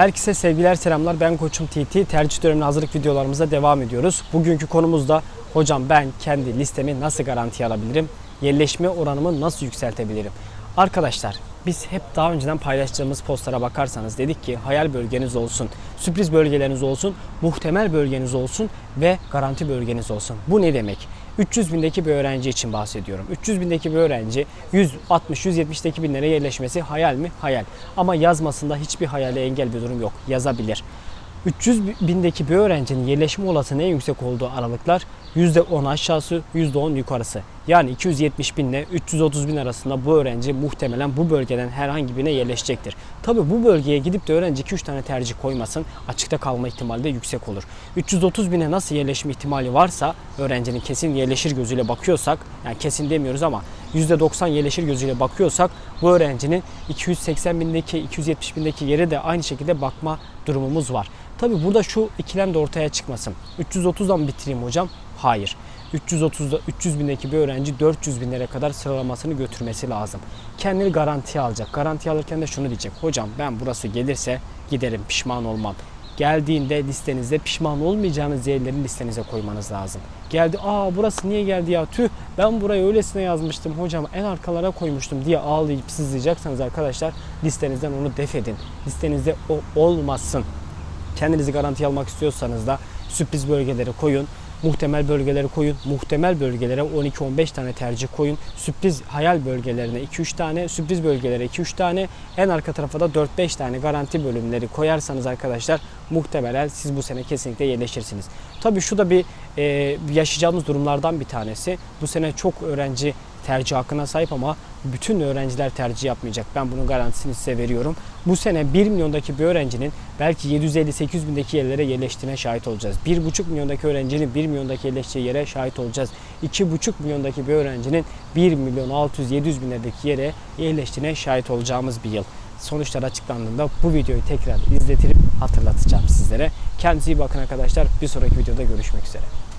Herkese sevgiler selamlar. Ben Koçum TT. Tercih dönemine hazırlık videolarımıza devam ediyoruz. Bugünkü konumuz da hocam ben kendi listemi nasıl garantiye alabilirim? Yerleşme oranımı nasıl yükseltebilirim? Arkadaşlar biz hep daha önceden paylaştığımız postlara bakarsanız dedik ki hayal bölgeniz olsun, sürpriz bölgeleriniz olsun, muhtemel bölgeniz olsun ve garanti bölgeniz olsun. Bu ne demek? 300 bindeki bir öğrenci için bahsediyorum. 300 bindeki bir öğrenci 160-170'deki binlere yerleşmesi hayal mi? Hayal. Ama yazmasında hiçbir hayale engel bir durum yok. Yazabilir. 300 bindeki bir öğrencinin yerleşme olasılığı en yüksek olduğu aralıklar %10 aşağısı, %10 yukarısı. Yani 270 bin ile 330 bin arasında bu öğrenci muhtemelen bu bölgeden herhangi birine yerleşecektir. Tabi bu bölgeye gidip de öğrenci 2-3 tane tercih koymasın açıkta kalma ihtimali de yüksek olur. 330 bine nasıl yerleşme ihtimali varsa öğrencinin kesin yerleşir gözüyle bakıyorsak yani kesin demiyoruz ama %90 yerleşir gözüyle bakıyorsak bu öğrencinin 280 bindeki 270 bindeki yere de aynı şekilde bakma durumumuz var. Tabi burada şu ikilem de ortaya çıkmasın. 330'dan bitireyim hocam. Hayır. 330'da 300 bindeki bir öğrenci 400 binlere kadar sıralamasını götürmesi lazım. Kendini garantiye alacak. Garanti alırken de şunu diyecek. Hocam ben burası gelirse giderim pişman olmam. Geldiğinde listenizde pişman olmayacağınız yerleri listenize koymanız lazım. Geldi aa burası niye geldi ya tüh ben burayı öylesine yazmıştım hocam en arkalara koymuştum diye ağlayıp sızlayacaksanız arkadaşlar listenizden onu def edin. Listenizde o olmasın. Kendinizi garantiye almak istiyorsanız da sürpriz bölgeleri koyun. Muhtemel bölgeleri koyun. Muhtemel bölgelere 12-15 tane tercih koyun. Sürpriz hayal bölgelerine 2-3 tane, sürpriz bölgelere 2-3 tane, en arka tarafa da 4-5 tane garanti bölümleri koyarsanız arkadaşlar muhtemelen siz bu sene kesinlikle yerleşirsiniz. Tabii şu da bir e, yaşayacağımız durumlardan bir tanesi. Bu sene çok öğrenci tercih hakkına sahip ama bütün öğrenciler tercih yapmayacak. Ben bunun garantisini size veriyorum. Bu sene 1 milyondaki bir öğrencinin belki 750-800 bindeki yerlere yerleştiğine şahit olacağız. 1,5 milyondaki öğrencinin 1 milyondaki yerleştiği yere şahit olacağız. 2,5 milyondaki bir öğrencinin 1 milyon 600-700 binlerdeki yere yerleştiğine şahit olacağımız bir yıl. Sonuçlar açıklandığında bu videoyu tekrar izletirip hatırlatacağım sizlere. Kendinize iyi bakın arkadaşlar. Bir sonraki videoda görüşmek üzere.